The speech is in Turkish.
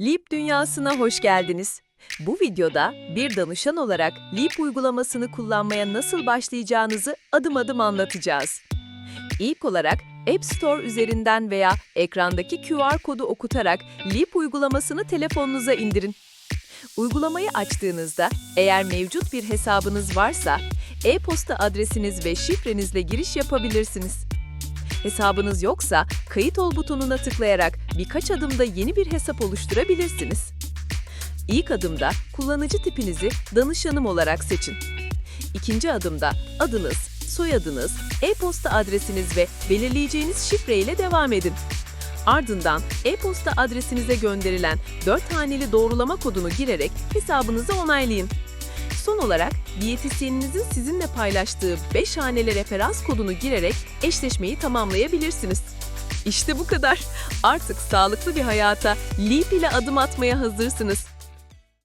Leap dünyasına hoş geldiniz. Bu videoda bir danışan olarak Leap uygulamasını kullanmaya nasıl başlayacağınızı adım adım anlatacağız. İlk olarak App Store üzerinden veya ekrandaki QR kodu okutarak Leap uygulamasını telefonunuza indirin. Uygulamayı açtığınızda eğer mevcut bir hesabınız varsa e-posta adresiniz ve şifrenizle giriş yapabilirsiniz. Hesabınız yoksa kayıt ol butonuna tıklayarak birkaç adımda yeni bir hesap oluşturabilirsiniz. İlk adımda kullanıcı tipinizi danışanım olarak seçin. İkinci adımda adınız, soyadınız, e-posta adresiniz ve belirleyeceğiniz şifre ile devam edin. Ardından e-posta adresinize gönderilen 4 haneli doğrulama kodunu girerek hesabınızı onaylayın. Son olarak diyetisyeninizin sizinle paylaştığı 5 haneli referans kodunu girerek eşleşmeyi tamamlayabilirsiniz. İşte bu kadar. Artık sağlıklı bir hayata Leap ile adım atmaya hazırsınız.